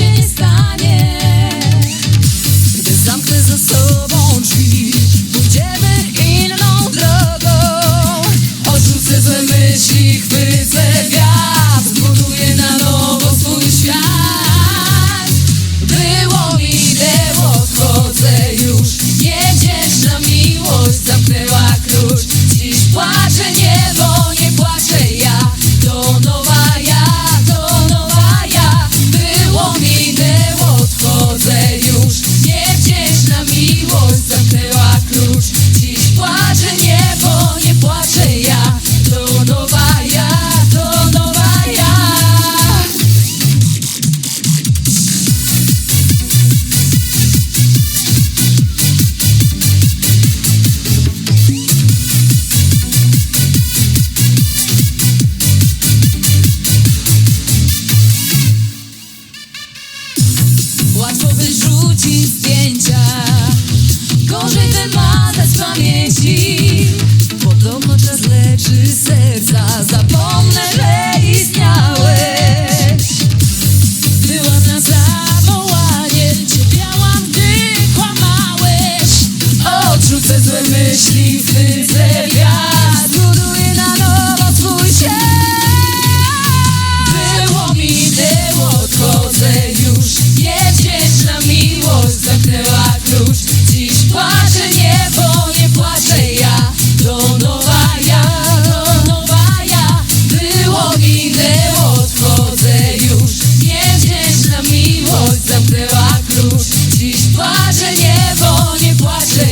Afghanistan. Łatwo wyrzucić zdjęcia. Gorzej wymazać z pamięci. Podobno czas leczy serca. Zapomnę, że istniałeś. Byłam na zawołanie. Cierpiałam, gdy kłamałeś. Odrzucę złe myśli. Płacze niebo, nie płaczę